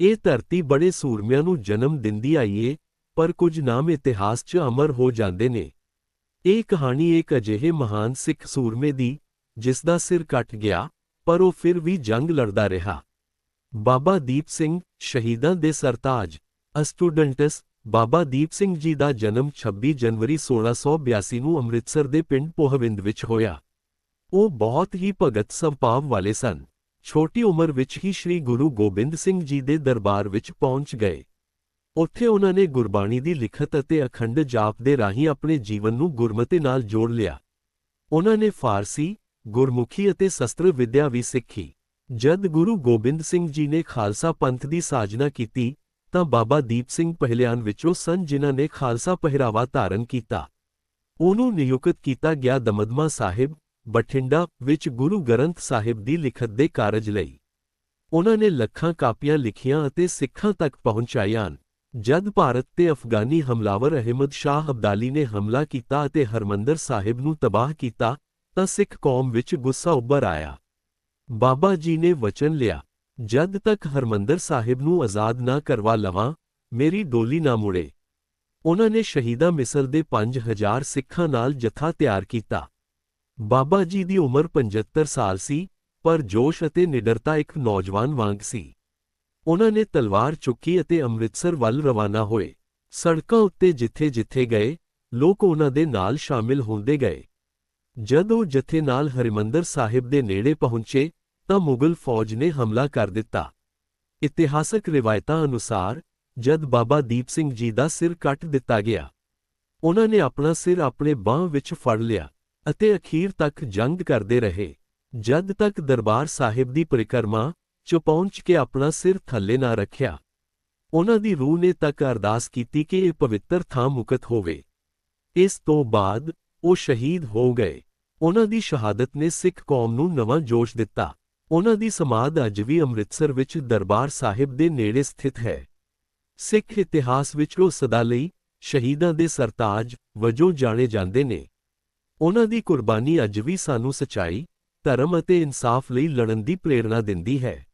ਇਹ ਧਰਤੀ ਬੜੇ ਸੂਰਮਿਆਂ ਨੂੰ ਜਨਮ ਦਿੰਦੀ ਆਈ ਏ, ਪਰ ਕੁਝ ਨਾਮ ਇਤਿਹਾਸ 'ਚ ਅਮਰ ਹੋ ਜਾਂਦੇ ਨੇ। ਇਹ ਕਹਾਣੀ ਇੱਕ ਅਜਿਹੇ ਮਹਾਨ ਸਿੱਖ ਸੂਰਮੇ ਦੀ, ਜਿਸ ਦਾ ਸਿਰ ਕੱਟ ਗਿਆ, ਪਰ ਉਹ ਫਿਰ ਵੀ ਜੰਗ ਲੜਦਾ ਰਿਹਾ। ਬਾਬਾ ਦੀਪ ਸਿੰਘ ਸ਼ਹੀਦਾਂ ਦੇ ਸਰਤਾਜ ਅ ਸਟੂਡੈਂਟਸ ਬਾਬਾ ਦੀਪ ਸਿੰਘ ਜੀ ਦਾ ਜਨਮ 26 ਜਨਵਰੀ 1682 ਨੂੰ ਅੰਮ੍ਰਿਤਸਰ ਦੇ ਪਿੰਡ ਪੋਹਵਿੰਦ ਵਿੱਚ ਹੋਇਆ। ਉਹ ਬਹੁਤ ਹੀ ਭਗਤ ਸੰਭਾਵ ਵਾਲੇ ਸਨ। ਛੋਟੀ ਉਮਰ ਵਿੱਚ ਹੀ ਸ੍ਰੀ ਗੁਰੂ ਗੋਬਿੰਦ ਸਿੰਘ ਜੀ ਦੇ ਦਰਬਾਰ ਵਿੱਚ ਪਹੁੰਚ ਗਏ। ਉੱਥੇ ਉਹਨਾਂ ਨੇ ਗੁਰਬਾਣੀ ਦੀ ਲਿਖਤ ਅਤੇ ਅਖੰਡ ਜਾਪ ਦੇ ਰਾਹੀਂ ਆਪਣੇ ਜੀਵਨ ਨੂੰ ਗੁਰਮਤਿ ਨਾਲ ਜੋੜ ਲਿਆ। ਉਹਨਾਂ ਨੇ ਫਾਰਸੀ, ਗੁਰਮੁਖੀ ਅਤੇ ਸ਼ਸਤਰ ਵਿਦਿਆ ਵੀ ਸਿੱਖੀ। ਜਦ ਗੁਰੂ ਗੋਬਿੰਦ ਸਿੰਘ ਜੀ ਨੇ ਖਾਲਸਾ ਪੰਥ ਦੀ ਸਾਜਨਾ ਕੀਤੀ, ਤਾਂ ਬਾਬਾ ਦੀਪ ਸਿੰਘ ਪਹਿਲਿਆਨ ਵਿੱਚੋਂ ਸਨ ਜਿਨ੍ਹਾਂ ਨੇ ਖਾਲਸਾ ਪਹਿਰਾਵਾ ਧਾਰਨ ਕੀਤਾ। ਉਹਨੂੰ ਨਿਯੁਕਤ ਕੀਤਾ ਗਿਆ ਦਮਦਮਾ ਸਾਹਿਬ ਬਠਿੰਡਾ ਵਿੱਚ ਗੁਰੂ ਗ੍ਰੰਥ ਸਾਹਿਬ ਦੀ ਲਿਖਤ ਦੇ ਕਾਰਜ ਲਈ। ਉਹਨਾਂ ਨੇ ਲੱਖਾਂ ਕਾਪੀਆਂ ਲਿਖੀਆਂ ਅਤੇ ਸਿੱਖਾਂ ਤੱਕ ਪਹੁੰਚਾਈਆਂ। ਜਦ ਭਾਰਤ ਤੇ ਅਫਗਾਨੀ ਹਮਲਾਵਰ ਅਹਿਮਦ ਸ਼ਾਹ ਅਬਦਾਲੀ ਨੇ ਹਮਲਾ ਕੀਤਾ ਅਤੇ ਹਰਮੰਦਰ ਸਾਹਿਬ ਨੂੰ ਤਬਾਹ ਕੀਤਾ, ਤਾਂ ਸਿੱਖ ਕੌਮ ਵਿੱਚ ਗੁੱਸਾ ਉੱਭਰ ਆਇਆ। ਬਾਬਾ ਜੀ ਨੇ ਵਚਨ ਲਿਆ, ਜਦ ਤੱਕ ਹਰਮੰਦਰ ਸਾਹਿਬ ਨੂੰ ਆਜ਼ਾਦ ਨਾ ਕਰਵਾ ਲਵਾਂ, ਮੇਰੀ ਡੋਲੀ ਨਾ ਮੁੜੇ। ਉਹਨਾਂ ਨੇ ਸ਼ਹੀਦਾ ਮਿਸਲ ਦੇ 5000 ਸਿੱਖਾਂ ਨਾਲ ਜਥਾ ਤਿਆਰ ਕੀਤਾ। ਬਾਬਾ ਜੀ ਦੀ ਉਮਰ 75 ਸਾਲ ਸੀ, ਪਰ ਜੋਸ਼ ਅਤੇ ਨਿਡਰਤਾ ਇੱਕ ਨੌਜਵਾਨ ਵਾਂਗ ਸੀ। ਉਹਨਾਂ ਨੇ ਤਲਵਾਰ ਚੁੱਕੀ ਅਤੇ ਅੰਮ੍ਰਿਤਸਰ ਵੱਲ ਰਵਾਨਾ ਹੋਏ। ਸੜਕਾਂ ਉੱਤੇ ਜਿੱਥੇ-ਜਿੱਥੇ ਗਏ, ਲੋਕ ਉਹਨਾਂ ਦੇ ਨਾਲ ਸ਼ਾਮਿਲ ਹੁੰਦੇ ਗਏ। ਜਦ ਉਹ ਜਥੇ ਨਾਲ ਹਰਿਮੰਦਰ ਸਾਹਿਬ ਦੇ ਨੇੜੇ ਪਹੁੰਚੇ, ਤਾਂ ਮੁਗਲ ਫੌਜ ਨੇ ਹਮਲਾ ਕਰ ਦਿੱਤਾ। ਇਤਿਹਾਸਕ ਰਿਵਾਇਤਾਂ ਅਨੁਸਾਰ, ਜਦ ਬਾਬਾ ਦੀਪ ਸਿੰਘ ਜੀ ਦਾ ਸਿਰ ਕੱਟ ਦਿੱਤਾ ਗਿਆ, ਉਹਨਾਂ ਨੇ ਆਪਣਾ ਸਿਰ ਆਪਣੇ ਬਾਹ ਵਿੱਚ ਫੜ ਲਿਆ। ਅਤੇ ਅਖੀਰ ਤੱਕ ਜੰਗ ਕਰਦੇ ਰਹੇ। ਜਦ ਤੱਕ ਦਰਬਾਰ ਸਾਹਿਬ ਦੀ ਪਰਿਕਰਮਾ ਚ ਪਹੁੰਚ ਕੇ ਆਪਣਾ ਸਿਰ ਥੱਲੇ ਨਾ ਰੱਖਿਆ, ਉਹਨਾਂ ਦੀ ਰੂਹ ਨੇ ਤੱਕ ਅਰਦਾਸ ਕੀਤੀ ਕਿ ਇਹ ਪਵਿੱਤਰ ਥਾਂ ਮੁਕਤ ਹੋਵੇ। ਇਸ ਤੋਂ ਬਾਅਦ ਉਹ ਸ਼ਹੀਦ ਹੋ ਗਏ। ਉਹਨਾਂ ਦੀ ਸ਼ਹਾਦਤ ਨੇ ਸਿੱਖ ਕੌਮ ਨੂੰ ਨਵਾਂ ਜੋਸ਼ ਦਿੱਤਾ। ਉਹਨਾਂ ਦੀ ਸਮਾਧ ਅੱਜ ਵੀ ਅੰਮ੍ਰਿਤਸਰ ਵਿੱਚ ਦਰਬਾਰ ਸਾਹਿਬ ਦੇ ਨੇੜੇ ਸਥਿਤ ਹੈ। ਸਿੱਖ ਇਤਿਹਾਸ ਵਿੱਚ ਉਹ ਸਦਾ ਲਈ ਸ਼ਹੀਦਾਂ ਦੇ ਸਰਤਾਜ ਵਜੋਂ ਜਾਣੇ ਜਾਂਦੇ ਨੇ। ਉਹਨਾਂ ਦੀ ਕੁਰਬਾਨੀ ਅੱਜ ਵੀ ਸਾਨੂੰ ਸਚਾਈ, ਧਰਮ ਅਤੇ ਇਨਸਾਫ ਲਈ ਲੜਨ ਦੀ ਪ੍ਰੇਰਣਾ ਦਿੰਦੀ ਹੈ।